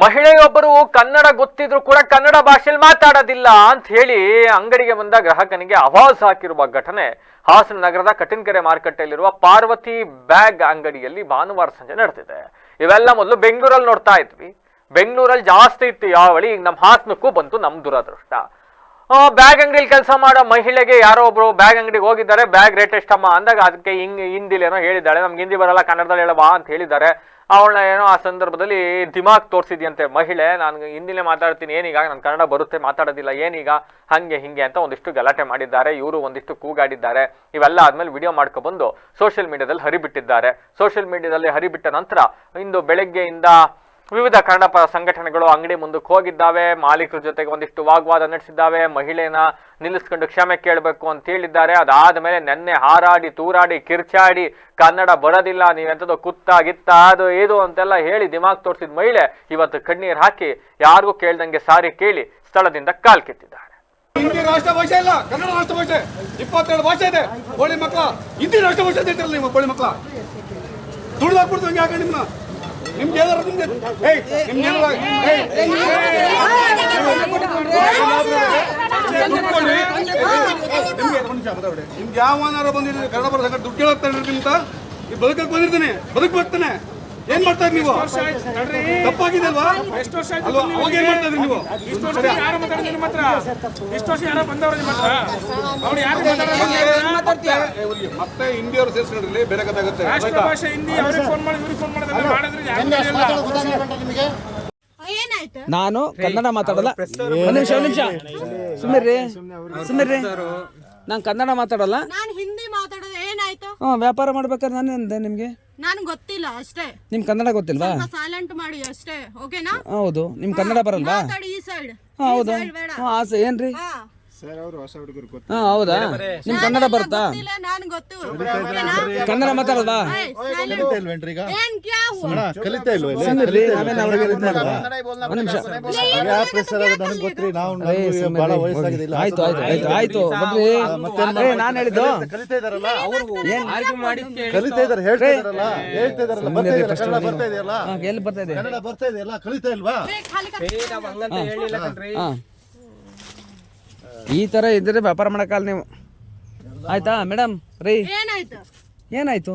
ಮಹಿಳೆಯೊಬ್ಬರು ಕನ್ನಡ ಗೊತ್ತಿದ್ರು ಕೂಡ ಕನ್ನಡ ಭಾಷೆಯಲ್ಲಿ ಮಾತಾಡೋದಿಲ್ಲ ಅಂತ ಹೇಳಿ ಅಂಗಡಿಗೆ ಬಂದ ಗ್ರಾಹಕನಿಗೆ ಅವಾಜ್ ಹಾಕಿರುವ ಘಟನೆ. ಹಾಸನ ನಗರದ ಕಟಿನ್ಕೆರೆ ಮಾರುಕಟ್ಟೆಯಲ್ಲಿರುವ ಪಾರ್ವತಿ ಬ್ಯಾಗ್ ಅಂಗಡಿಯಲ್ಲಿ ಭಾನುವಾರ ಸಂಜೆ ನಡೆದಿದೆ. ಇವೆಲ್ಲ ಮೊದಲು ಬೆಂಗಳೂರಲ್ಲಿ ನೋಡ್ತಾ ಇದ್ವಿ. ಬೆಂಗಳೂರಲ್ಲಿ ಜಾಸ್ತಿ ಇತ್ತು ಯಾವಳಿ ಈಗ ನಮ್ಮ ಹಾಸನಕ್ಕೂ ಬಂತು ನಮ್ಮ ದುರದೃಷ್ಟ. ಬ್ಯಾಗ್ ಅಂಗಡಿಯಲ್ಲಿ ಕೆಲಸ ಮಾಡೋ ಮಹಿಳೆಗೆ ಯಾರೋ ಒಬ್ರು ಬ್ಯಾಗ್ ಅಂಗಡಿಗೆ ಹೋಗಿದ್ದಾರೆ, ಬ್ಯಾಗ್ ರೇಟ್ ಎಷ್ಟಮ್ಮ ಅಂದಾಗ ಅದಕ್ಕೆ ಹಿಂಗ್ ಹಿಂದಿಲೇನೋ ಹೇಳಿದ್ದಾಳೆ, ನಮ್ಗೆ ಹಿಂದಿ ಬರಲ್ಲ, ಕನ್ನಡದಲ್ಲಿ ಹೇಳವಾ ಅಂತ ಹೇಳಿದ್ದಾರೆ. ಅವಳನ್ನ ಏನೋ ಆ ಸಂದರ್ಭದಲ್ಲಿ ದಿಮಾಗ್ ತೋರಿಸಿದ್ಯಂತೆ. ಮಹಿಳೆ, ನಾನು ಹಿಂದಿನೇ ಮಾತಾಡ್ತೀನಿ, ಏನೀಗ? ನಾನು ಕನ್ನಡ ಬರುತ್ತೆ, ಮಾತಾಡೋದಿಲ್ಲ, ಏನೀಗ? ಹಂಗೆ, ಹಿಂಗೆ ಅಂತ ಒಂದಿಷ್ಟು ಗಲಾಟೆ ಮಾಡಿದ್ದಾರೆ. ಇವರು ಒಂದಿಷ್ಟು ಕೂಗಾಡಿದ್ದಾರೆ. ಇವೆಲ್ಲ ಆದಮೇಲೆ ವಿಡಿಯೋ ಮಾಡ್ಕೊಬಂದು ಸೋಷಿಯಲ್ ಮೀಡಿಯಾದಲ್ಲಿ ಹರಿಬಿಟ್ಟಿದ್ದಾರೆ. ಸೋಷಿಯಲ್ ಮೀಡಿಯಾದಲ್ಲಿ ಹರಿಬಿಟ್ಟ ನಂತರ ಇಂದು ಬೆಳಗ್ಗೆಯಿಂದ ವಿವಿಧ ಕನ್ನಡಪರ ಸಂಘಟನೆಗಳು ಅಂಗಡಿ ಮುಂದಕ್ಕೆ ಹೋಗಿದ್ದಾವೆ. ಮಾಲೀಕರ ಜೊತೆಗೆ ಒಂದಿಷ್ಟು ವಾಗ್ವಾದ ನಡೆಸಿದ್ದಾವೆ. ಮಹಿಳೆನ ನಿಲ್ಲಿಸ್ಕೊಂಡು ಕ್ಷಮೆ ಕೇಳಬೇಕು ಅಂತ ಹೇಳಿದ್ದಾರೆ. ಅದಾದ ಮೇಲೆ ನೆನ್ನೆ ಹಾರಾಡಿ, ತೂರಾಡಿ, ಕಿರ್ಚಾಡಿ, ಕನ್ನಡ ಬರೋದಿಲ್ಲ ನೀವೆಂಥದ್ದು ಕುತ್ತ ಗಿತ್ತ ಅದು ಇದು ಅಂತೆಲ್ಲ ಹೇಳಿ ದಿಮಾಗ್ ತೋರಿಸಿದ ಮಹಿಳೆ ಇವತ್ತು ಕಣ್ಣೀರು ಹಾಕಿ ಯಾರಿಗೂ ಕೇಳ್ದಂಗೆ ಸಾರಿ ಕೇಳಿ ಸ್ಥಳದಿಂದ ಕಾಲ್ ರಾಷ್ಟ್ರ ಭಾಷೆ ಇಲ್ಲ ಕನ್ನಡ ರಾಷ್ಟ್ರ ಭಾಷೆ. ಇಪ್ಪತ್ತೆರಡು ಭಾಷೆ ಇದೆ. ಕೋಳಿ ಮಕ್ಕಳ, ಹಿಂದಿ ರಾಷ್ಟ್ರ ಭಾಷೆ ಅಂತ ನೀವು ಬೋಳಿ ಮಕ್ಕಳ? ತುಳಿದಾಕ್ಬಿಡ್ತು ಹಂಗೆ ಹಾಕಿ ನಿಮ್ನ ನಿಮ್ಗೆ ಏನಾರ ನಿಮ್ಗೆ ಏಯ್ ನಿಮ್ಗೆ ಏನಾರ. ನಿಮ್ಗೆ. ಯಾವನಾರ ಬಂದಿದ್ದೀರಿ ಕನ್ನಡ ಬರೋ ಸಂಗಡ ದುಡ್ಡು ಕೇಳಾಗ್ತಾನೆ ನಿಮ್ತ ಈ ಬದುಕಕ್ಕೆ ಬಂದಿರ್ತಾನೆ ಬದುಕ್ ಬರ್ತಾನೆ ಏನ್ ಮಾಡ್ತಾ ಇದ್ರಿ ನೀವು ತಪ್ಪಾಗಿದೆ ಅಲ್ವಾ ಎಷ್ಟು ವರ್ಷ ಅಲ್ವಾ ಏನ್ ಮಾಡ್ತಾ ನೀವು ಇಷ್ಟು ವರ್ಷ ಯಾರು ಮಾತಾಡಿದ್ರು ಮಾತ್ರ ಇಷ್ಟು ವರ್ಷ ಯಾರೋ ಬಂದವ್ರು ಮಾತ್ರ ಅವ್ರು ಯಾರು ಮತ್ತೆ ಹಿಂದಿ ಮತ್ತೆ ಸೇರಿಸ್ಕೊಂಡ್ರಿ ಬೇರೆ ಕಥೆ ಆಗುತ್ತೆ ಭಾಷೆ ಹಿಂದಿ ಅವ್ರಿಗೆ ಫೋನ್ ಮಾಡಿ ಇವ್ರಿಗೆ ಫೋನ್ ಮಾಡೋದೆಲ್ಲ ಮಾಡಿದ್ರೆ ಯಾರು ಗೊತ್ತಿಲ್ಲ. ಏನಾಯ್ತು ನಾನು ಕನ್ನಡ ಮಾತಾಡಲ್ಲ. ಒಂದ್ ನಿಮಿಷ ಒಂದ್ ನಿಮಿಷ. ಸುಮ್ಮಿರ್ರಿ ಸುಮ್ಮಿರ್ರಿ ನಾನು ಕನ್ನಡ ಮಾತಾಡಲ್ಲ. ನಾನು ಹಿಂದಿ ಮಾತಾಡೋದು ಏನಾಯ್ತು? ವ್ಯಾಪಾರ ಮಾಡ್ಬೇಕಾದ್ರೆ ನಾನು ಅಂದೆ ನಿಮಗೆ? ನಾನು ಗೊತ್ತಿಲ್ಲ ಅಷ್ಟೇ. ನಿಮ್ ಕನ್ನಡ ಗೊತ್ತಿಲ್ವಾ? ಸೈಲೆಂಟ್ ಮಾಡಿ ಅಷ್ಟೇ. ಓಕೆನಾ? ಹೌದು. ನಿಮ್ ಕನ್ನಡ ಬರಲ್ವಾ? ಮಾತಾಡಿ ಈ ಸೈಡ್ ಹಾಂ ಹೌದು. ಬೇಡ. ಹಾಂ ಆಸೆ. ಏನ್ರಿ? ಹಾಂ. ಹೌದಾ? ನಿಮ್ ಕನ್ನಡ ಬರುತ್ತಾ? ಗೊತ್ತಿಲ್ಲ ನಾನ್ ಗೊತ್ತು. ಕನ್ನಡ ಮಾತಾಡಲ್ವಾ. ಏನ್ ಕ್ಯಾ ಇಲ್ವಾ ಗೊತ್ತ್ರಿ ನಾವು ಬಹಳ ಹೋಗಿ. ವಯಸ್ಸಾಗಿದಿಲ್ಲ ಆಯ್ತು ಆಯ್ತು ಆಯ್ತು. ಆಯ್ತು ಮತ್ತೆ ಏ, ನಾನ್ ಹೇಳಿದ್ದು. ಕಲಿತಾ ಇದಾರಲ್ಲ ಏನ್ ಕಲಿತಾ ಇದಾರೆ ಹೇಳ್ತಾ ಇದಾರಲ್ಲ ಹೇಳ್ತಾ ಇದಾರಲ್ಲ ಬರ್ತಾ ಇದೆಯಲ್ಲ ಕನ್ನಡ ನೀವು. ಬರ್ತಾ ಇದೆಯಲ್ಲ? ಹಾ, ಎಲ್ಲಿ ಬರ್ತಾ ಇದೆ? ಕನ್ನಡ ಬರ್ತಾ ಇದೆಯಲ್ಲ ಕಲಿತಾ ಇಲ್ವಾ? ಈ ತರ ಇದ್ರೆ ವ್ಯಾಪಾರ ಮಾಡಕ್ಕಲ್ಲ ನೀವು. ಆಯ್ತಾ ಮೇಡಮ್ ರೀ. ಏನಾಯ್ತು? ಏನಾಯ್ತು?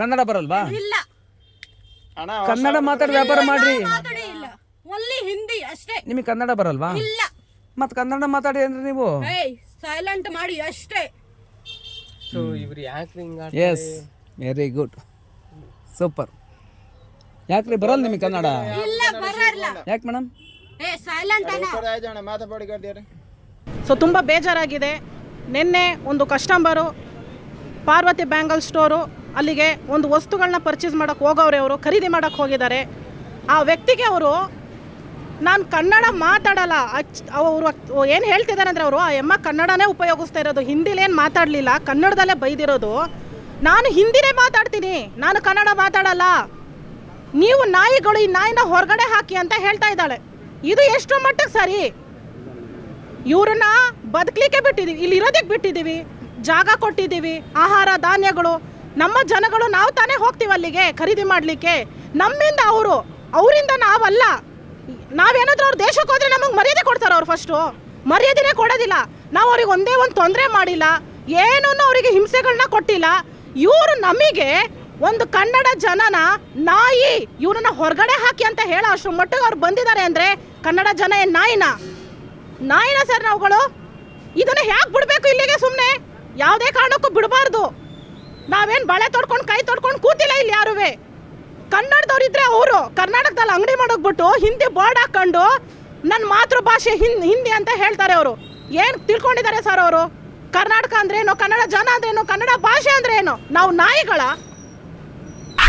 ಕನ್ನಡ ಬರಲ್ವಾ? ಇಲ್ಲ. ಅಣ್ಣ ಕನ್ನಡ ಮಾತಾಡಿ ವ್ಯಾಪಾರ ಮಾಡ್ರಿ. ಮಾತಾಡಿ ಇಲ್ಲ. ಒನ್ಲಿ ಹಿಂದಿ ಅಷ್ಟೇ. ನಿಮಗೆ ಕನ್ನಡ ಬರಲ್ವಾ? ಇಲ್ಲ. ಮತ್ತೆ ಕನ್ನಡ ಮಾತಾಡಿ ಅಂದ್ರೆ ನೀವು? ಏಯ್ ಸೈಲೆಂಟ್ ಮಾಡಿ ಅಷ್ಟೇ. ಎಸ್ ವೆರಿ ಗುಡ್ ಸೂಪರ್ ಯಾಕ್ರಿ ಬರಲ್ ನಿಮಗೆ ಕನ್ನಡ? ಇಲ್ಲ ಬರಲ್ಲ. ಯಾಕೆ ಮೇಡಮ್ ಏ ಸೈಲೆಂಟ್ ಮಾತಾಡಿ ಕರ್ತೀರಿ ಸೊ ತುಂಬ ಬೇಜಾರಾಗಿದೆ. ನಿನ್ನೆ ಒಂದು ಕಸ್ಟಮರು ಪಾರ್ವತಿ ಬ್ಯಾಂಗಲ್ ಸ್ಟೋರು ಅಲ್ಲಿಗೆ ಒಂದು ವಸ್ತುಗಳನ್ನ ಪರ್ಚೇಸ್ ಮಾಡೋಕೆ ಹೋಗೋರೆ ಅವರು, ಖರೀದಿ ಮಾಡೋಕೆ ಹೋಗಿದ್ದಾರೆ. ಆ ವ್ಯಕ್ತಿಗೆ ಅವರು, ನಾನು ಕನ್ನಡ ಮಾತಾಡಲ್ಲ, ಅಚ್, ಅವರು ಏನು ಹೇಳ್ತಿದ್ದಾರೆ ಅಂದರೆ ಅವರು, ಆ ಎಮ್ಮ ಕನ್ನಡನೇ ಉಪಯೋಗಿಸ್ತಾ ಇರೋದು ಹಿಂದಿಲೇನು ಮಾತಾಡಲಿಲ್ಲ, ಕನ್ನಡದಲ್ಲೇ ಬೈದಿರೋದು. ನಾನು ಹಿಂದಿನೇ ಮಾತಾಡ್ತೀನಿ, ನಾನು ಕನ್ನಡ ಮಾತಾಡಲ್ಲ. ನೀವು ನಾಯಿಗಳು ಈ ನಾಯಿನ ಹೊರಗಡೆ ಹಾಕಿ ಅಂತ ಹೇಳ್ತಾ ಇದ್ದಾಳೆ. ಇದು ಎಷ್ಟು ಮಟ್ಟಕ್ಕೆ ಸರಿ. ಇವ್ರನ್ನ ಬದುಕಲಿಕ್ಕೆ ಬಿಟ್ಟಿದ್ದೀವಿ ಇಲ್ಲಿ ಇರೋದಕ್ಕೆ ಬಿಟ್ಟಿದ್ದೀವಿ ಜಾಗ ಕೊಟ್ಟಿದ್ದೀವಿ ಆಹಾರ, ಧಾನ್ಯಗಳು. ನಮ್ಮ ಜನಗಳು ನಾವು ತಾನೇ ಹೋಗ್ತೀವಿ ಅಲ್ಲಿಗೆ ಖರೀದಿ ಮಾಡಲಿಕ್ಕೆ. ನಮ್ಮಿಂದ ಅವರು, ಅವರಿಂದ ನಾವಲ್ಲ. ನಾವೇನಾದರೂ ಅವ್ರ ದೇಶಕ್ಕೆ ಹೋದರೆ ನಮಗೆ ಮರ್ಯಾದೆ ಕೊಡ್ತಾರೆ ಅವ್ರು ಫಸ್ಟು ಮರ್ಯಾದೆನೇ ಕೊಡೋದಿಲ್ಲ. ನಾವು ಅವ್ರಿಗೆ ಒಂದೇ ಒಂದು ತೊಂದರೆ ಮಾಡಿಲ್ಲ. ಏನೂ ಅವರಿಗೆ ಹಿಂಸೆಗಳನ್ನ ಕೊಟ್ಟಿಲ್ಲ. ಇವರು ನಮಗೆ ಒಂದು ಕನ್ನಡ ಜನನ ನಾಯಿ, ಇವ್ರನ್ನ ಹೊರಗಡೆ ಹಾಕಿ ಅಂತ ಹೇಳೋ ಅಷ್ಟು ಮಟ್ಟಿಗೆ ಅವ್ರು ಬಂದಿದ್ದಾರೆ ಅಂದರೆ ಕನ್ನಡ ಜನ ಏನು ನಾಯಿನ? ನಾಯಿನ ಸರ್ ನಾವುಗಳು? ಇದನ್ನು ಯಾಕೆ ಬಿಡಬೇಕು ಇಲ್ಲಿಗೆ ಸುಮ್ಮನೆ ಯಾವುದೇ ಕಾರಣಕ್ಕೂ ಬಿಡಬಾರ್ದು. ನಾವೇನು ಬಳೆ ತೊಡ್ಕೊಂಡು, ಕೈ ತೊಡ್ಕೊಂಡು ಕೂತಿಲ್ಲ ಇಲ್ಲಿ ಯಾರುವೆ? ಕನ್ನಡದವ್ರು ಇದ್ರೆ ಅವರು. ಕರ್ನಾಟಕದಲ್ಲಿ ಅಂಗಡಿ ಮಾಡೋಗ್ಬಿಟ್ಟು ಹಿಂದಿ ಬೋರ್ಡ್ ಹಾಕ್ಕೊಂಡು ನನ್ನ ಮಾತೃಭಾಷೆ ಹಿಂದ್ ಹಿಂದಿ ಅಂತ ಹೇಳ್ತಾರೆ ಅವರು. ಏನು ತಿಳ್ಕೊಂಡಿದ್ದಾರೆ ಸರ್ ಅವರು? ಕರ್ನಾಟಕ ಅಂದ್ರೇನು, ಕನ್ನಡ ಜನ ಅಂದ್ರೇನು, ಕನ್ನಡ ಭಾಷೆ ಅಂದ್ರೇನು? ನಾವು ನಾಯಿಗಳ